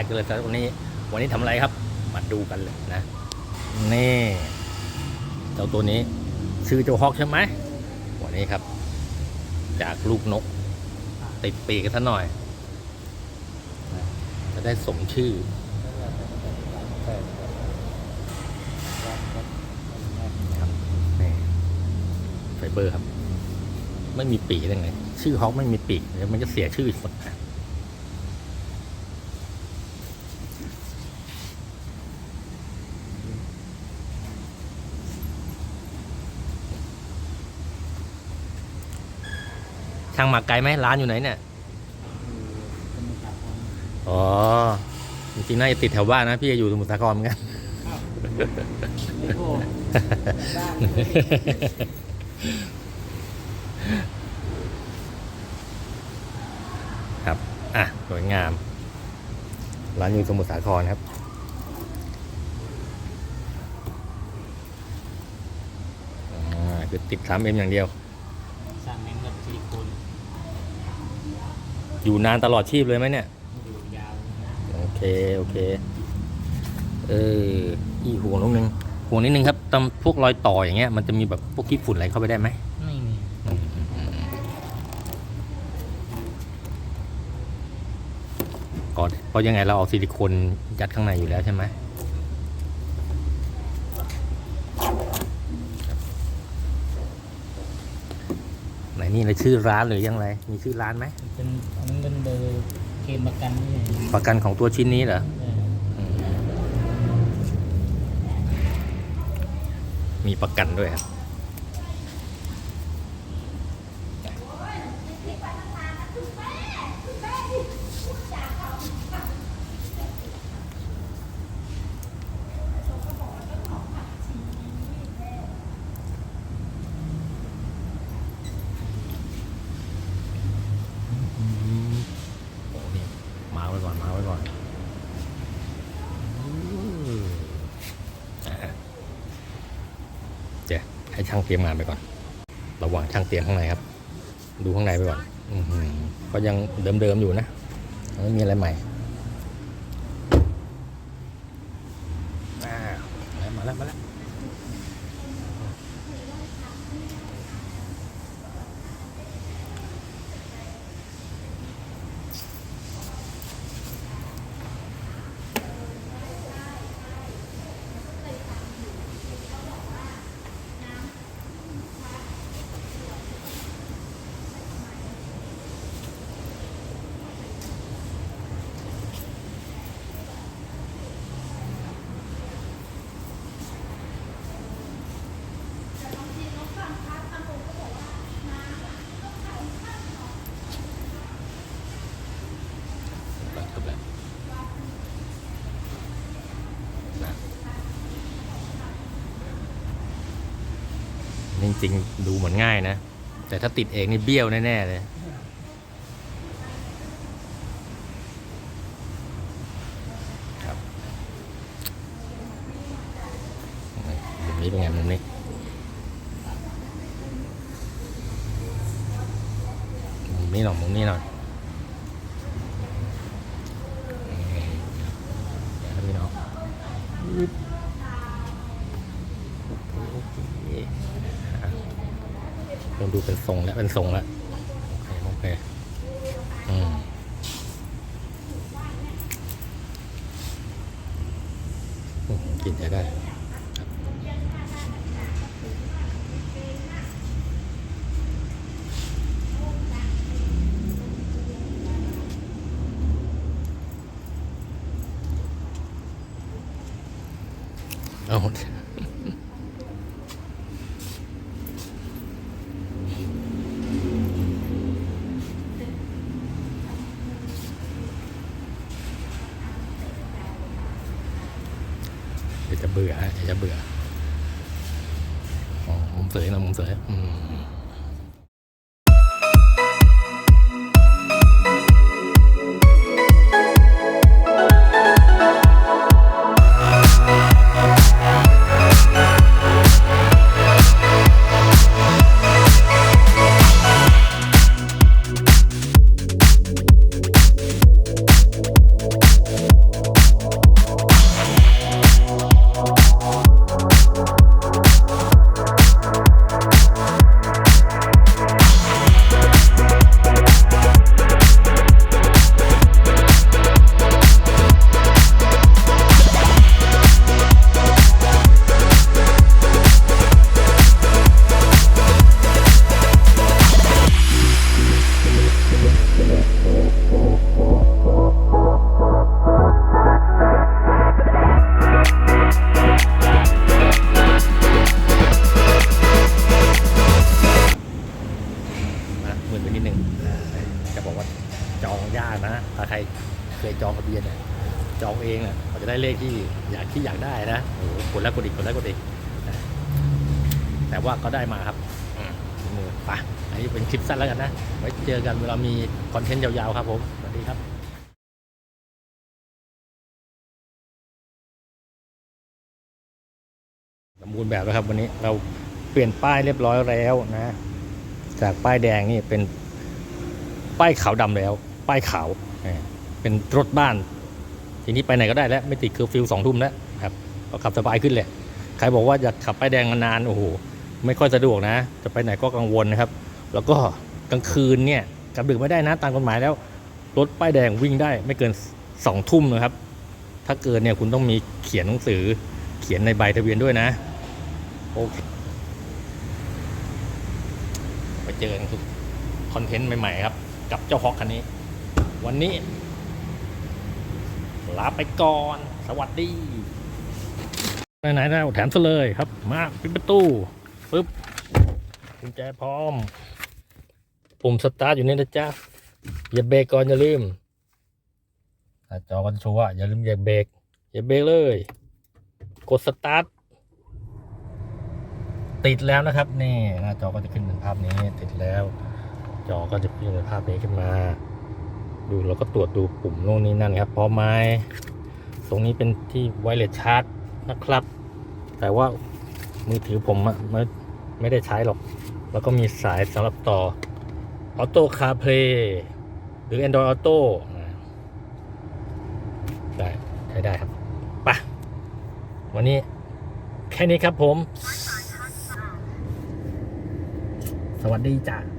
กเลยครับวันนี้ วันนี้ทำอะไรครับ มาดูกันเลยนะ นี่เจ้าตัวนี้ชื่อเจ้าฮอกใช่ไหมวันนี้ครับ จากลูกนก ติดปีกกันซะหน่อย จะได้สมชื่อนี่ไฟเบอร์ครับ ไม่มีปีกได้ไง ชื่อฮอกไม่มีปีกเดี๋ยวมันจะเสียชื่อหมดนะ ช่างหมากไกลไหมร้านอยู่ไหนเนี่ยอ๋อจริงๆน่าจะติดแถวบ้านนะ พี่จะอยู่สมุทรสาครเหมือนกันโอ้บ้านครับ อะ สวยงาม ร้านอยู่สมุทรสาครครับอ่าคือติดสามเอ็มอย่างเดียว สร้างเน้นกับซิลิโคน อยู่นานตลอดชีพเลยไหมเนี่ย อยู่ยาวโอเค โอเค เออ อีกห่วงนิดนึงห่วงนิดนึงครับตามพวกรอยต่ออย่างเงี้ย มันจะมีแบบพวกขี้ฝุ่นอะไรเข้าไปได้ไหม ไม่มีก่อนเพราะยังไงเราเอาซิลิโคนยัดข้างในอยู่แล้วใช่ไหม นนี่เลยชื่อร้านหรือยังไร มีชื่อร้านไหมเป็นอันนั้นเป็นเบอร์เกมประกันนี่ประกันของตัวชิ้นนี้เหรอเอออืมมีประกันด้วยครับ อืมโอ้นี่มาไว้ก่อน มาไว้ก่อนอืมอะเดี๋ยว ให้ช่างเตรียมงานไปก่อน ระหว่างช่างเตรียมข้างในครับ ดูข้างในไปก่อน อืก็ยังเดิมๆอยู่นะไม่มีอะไรใหม่อ่ามาแล้วมาแล้ว จบแล้วนะ จริงๆดูเหมือนง่ายนะ แต่ถ้าติดเองนี่เบี้ยวแน่ๆเลยครับมุมนี้เป็นไงมุมนี้มุมนี้หน่อยมุมนี้หน่อยครับพี่น้องโอเคอะ เริ่มดูเป็นทรงแล้วเป็นทรงแล้วโอเคโอเคอืมอืมกินใช้ได้ครับเอา ยวจะเบื่อฮะเดี๋ยวจะเบื่ออ๋อมุมเสยนะผมเสยอืม เลขที่อยากที่อยากได้นะโอ้โหกดแล้วกดอีกกดแล้วกดอีกนะแต่ว่าก็ได้มาครับอืมมือไปอันนี้เป็นคลิปสั้นแล้วกันนะ ไว้เจอกันเวลามีคอนเทนต์ยาวๆครับผม สวัสดีครับสมบูรณ์แบบแล้วครับวันนี้เราเปลี่ยนป้ายเรียบร้อยแล้วนะ จากป้ายแดงนี่เป็นป้ายขาวดำแล้ว ป้ายขาวเออเป็นรถบ้าน ทีนี้ไปไหนก็ได้แล้วไม่ติดเคอร์ฟิวสองทุ่มแล้วครับก็ขับสบายขึ้นแหละใครบอกว่าอยากขับป้ายแดงนานๆโอ้โหไม่ค่อยสะดวกนะ จะไปไหนก็กังวลนะครับ แล้วก็กลางคืนเนี่ยกลับดึกไม่ได้นะตามกฎหมายแล้วรถป้ายแดงวิ่งได้ไม่เกินสองทุ่มนะครับ ถ้าเกินเนี่ยคุณต้องมีเขียนหนังสือเขียนในใบทะเบียนด้วยนะโอเคไปเจอกันทุกคอนเทนต์ใหม่ๆครับ กับเจ้าฮอกคันนี้ วันนี้ ลาไปก่อน สวัสดี ไหนๆแล้วแถมซะเลยครับ มาปิดประตูปึ๊บกุญแจพร้อม ปุ่มสตาร์ทอยู่นี่นะจ๊ะอย่าเบรกก่อนอย่าลืมจอก็จะโชว์ว่าอย่าลืมอย่าเบรกอย่าเบรกเลย กดสตาร์ทติดแล้วนะครับ นี่หน้าจอก็จะขึ้นเป็นภาพนี้ติดแล้ว จอก็จะขึ้นเป็นภาพนี้ขึ้นมา ดูเราก็ตรวจดูปุ่มโน่นนี่นั่นครับพร้อมไหมตรงนี้เป็นที่ไวเลสชาร์จนะครับ แต่ว่ามือถือผมอะไม่ไม่ได้ใช้หรอก แล้วก็มีสายสำหรับต่อ Auto CarPlay หรือ Android Auto ได้ใช้ได้ครับปะวันนี้แค่นี้ครับผม สวัสดีจ้ะ